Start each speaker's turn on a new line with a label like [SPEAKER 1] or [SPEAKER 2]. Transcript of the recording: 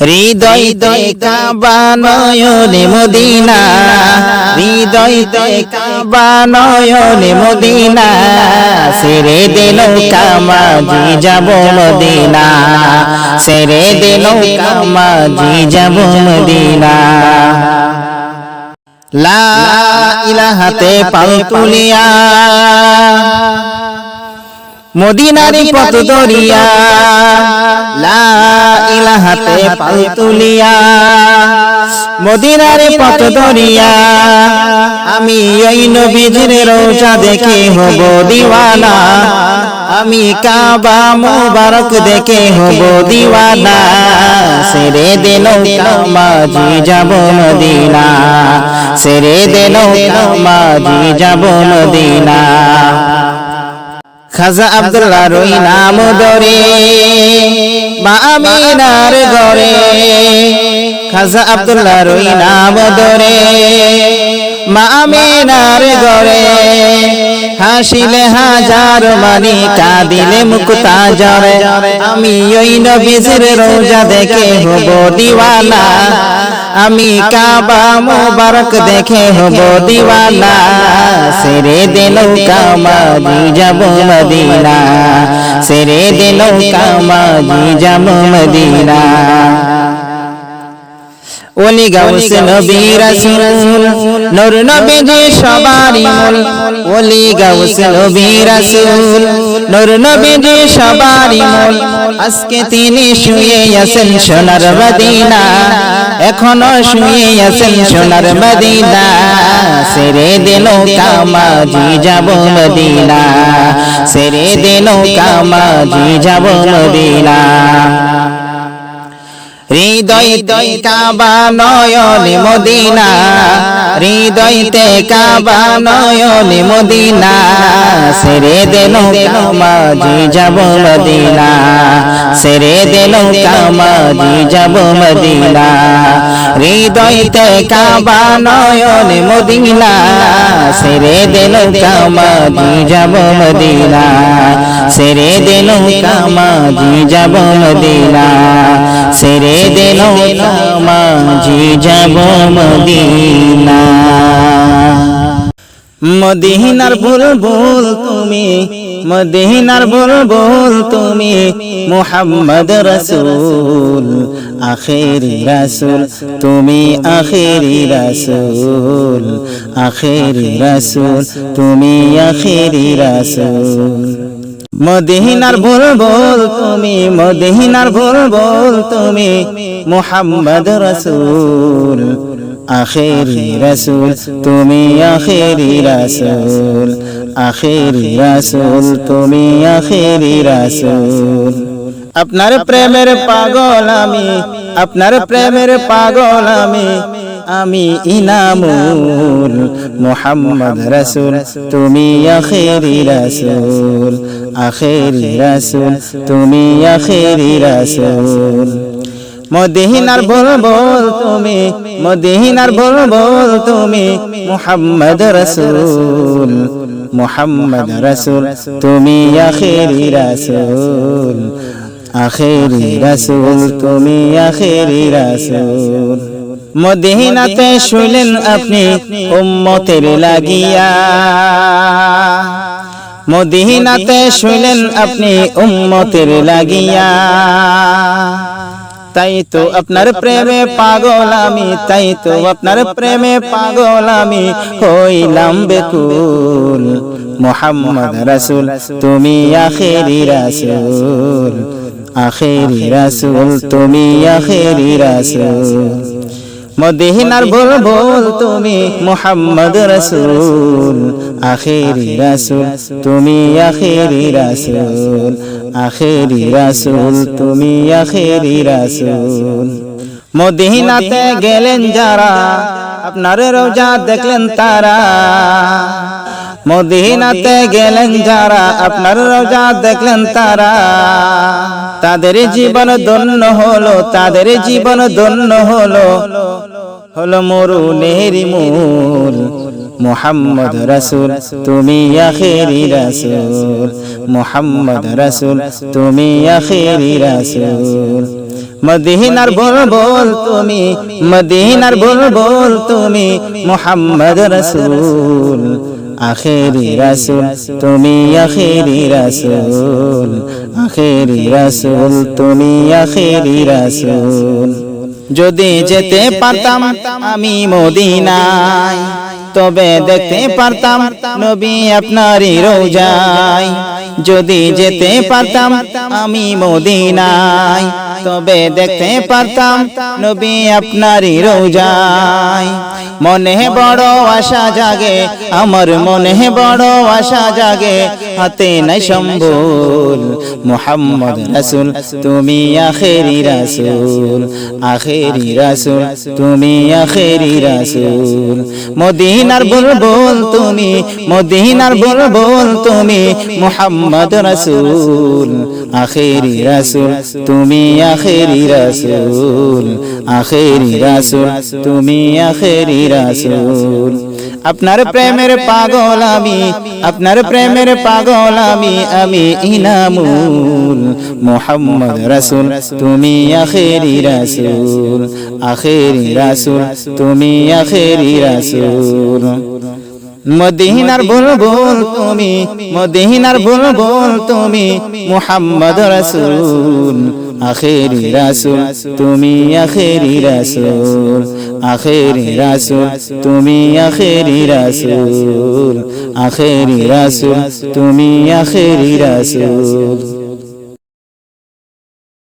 [SPEAKER 1] হৃদয়তে কাবা নয়নে মদিনা। হৃদয়তে কাবা নয়নে মদিনা। সেরে দিল কামাজি যাব মদিনা। সেরে দিল কামাজি যাব মদিনা। লা ইলাহাতে পাল তুলিয়া। মদিনারি পথ দরিয়া। লা ইলাহাতে পাল তুলিয়া, মদিনারি পথ দরিয়া আমি ওই নবীজির রোজা দেখে হব দিওয়ানা, আমি কাবা মুবারক দেখে হব দিওয়ানা সেরে দিল কামাজি যাব মদিনা সেরে দিল কামাজি যাব মদিনা। খাজা আব্দুল্লাহ রই নাম দরে মা আমিনার ঘরে। খাজা আব্দুল্লাহ রই নাম দরে মা আমিনার ঘরে। হাসিলে হাজার মানি কাঁদিলে মুক্তা জরে আমি ওই নবীজির রোজা দেখে হব দিওয়ানা। আমি কাবা মুবারক দেখে হব দিওয়ানা। সেরে দিল কামাজি যাব মদিনা। সেরে দিল কামাজি যাব মদিনা। ওলি গাউস নবী রাসূল, নূর নবীজি সবারই মূল। ওলি গাউস নবী রাসূল, নূর নবীজি সবারই মূল। আজকে তিনি শুয়ে আছেন সোনার মদিনা। এখনও শুয়ে আছেন সোনার মদিনা। সেরে দিল কামাজি যাব মদিনা। সেরে দিল কামাজি যাব মদিনা। হৃদয় দয় কাবা নয় মদিনা। হৃদয়তে কাবা নয়নে মদিনা, সেরে দেন কামাজি যাব মদিনা, সেরে দেন কামাজি যাব মদিনা। হৃদয়তে কাবা নয়নে মদিনা, সেরে দেন কামাজি যাব মদিনা। সেরে দেন কামাজি যাব মদিনা, সেরে দিল মাঝি যাব মদিনা। মদিনার ভুল তুমি, মদিনার ভুল তুমি, মুহাম্মদ রসুল, আখেরি রাসুল, তুমি আখেরি রাসুল আখেরি রাসুল, তুমি আখেরি রাসুল। মদিনার ভুল বল তুমি, মদিনার ভুল বল তুমি, মুহাম্মদ রসুল, আখেরি রসুল, তুমি আখেরি রসুল আখেরি রসুল, তুমি আখেরি রসুল। আপনার প্রেমের পাগল আমি, আপনার প্রেমের পাগল আমি আমি ইনামুল মোহাম্মদ রসুল, তুমি আখেরি রসুল আখেরি রসুল, তুমি আখেরি রসুল। মদিনার বল বল তুমি, মদিনার বল বল তুমি, মোহাম্মদ রসুল মোহাম্মদ রসুল, তুমি আখেরি রসুল আখেরি রসুল, তুমি আখেরি রসুল। মদিনাতে শুইলেন আপনি, উম্মতের লাগিয়া। মদিনাতে শুইলেন আপনি, উম্মতের লাগিয়া। তাই তো আপনার প্রেমে পাগল আমি, তাই তো আপনার প্রেমে পাগল আমি। হইলাম বেকুল, মোহাম্মদ রসুল, তুমি আখেরি রসুল। আখেরি রসুল, তুমি আখেরি রসুল। মদিনার বল বল তুমি মোহাম্মদ রসুল, আখেরি রসুল তুমি আখেরি রসুল আখেরি রসুল তুমি আখেরি রসুল। মদিনাতে গেলেন যারা, আপনার রোজা দেখলেন তারা। মদিনাতে গেলেন যারা, আপনার রোজা দেখলেন তারা। তাদের জীবন ধন্য হলো, তাদের জীবন ধন্য হলো। হলো মরু নেহরি মূল, মোহাম্মদ রসুল, তুমি আখেরি রসুল। মোহাম্মদ রসুল, তুমি আখেরি রসুল। মদিনার বুলবুল, তুমি, মদিনার বল তুমি মুহাম্মদ রসুল। আখেরি রাসুল তুমি আখেরি রাসুল। আখেরি রাসুল তুমি আখেরি রাসুল। যদি যেতে পারতাম আমি মদিনায়। তবে দেখতে পারতাম নবী আপনারই রোজায়। যদি যেতে পারতাম আমি মদিনায়। তবে দেখতে পারতাম নবী আপনারই রোজায়। মনে বড় আশা জাগে, আমার মনে বড় আশা জাগে, হাতে নাই সম্বল। মোহাম্মদ রাসুল, তুমি আখেরি রাসুল আখেরি রাসুল, তুমি আখেরি রাসুল। মদিনার বুলবুল, তুমি, মদিনার বুলবুল, তুমি মোহাম্মদ রাসুল। আখেরি রাসুল, তুমি আখেরি রাসুল। আখেরি রাসুল, তুমি আখেরি রাসুল। আপনার প্রেমের পাগল আমি আপনার প্রেমের পাগল আমি আমি ইনামুল। মোহাম্মদ রাসুল। তুমি আখেরি রাসুল। আখেরি রাসুল তুমি আখেরি রাসুল। মদিনার বুলবুল তুমি, মদিনার বুলবুল তুমি, মুহাম্মদ রাসূল, আখেরি রাসূল, তুমি আখেরি রাসূল আখেরি রাসূল, তুমি আখেরি রাসূল আখেরি রাসূল, তুমি আখেরি রাসূল।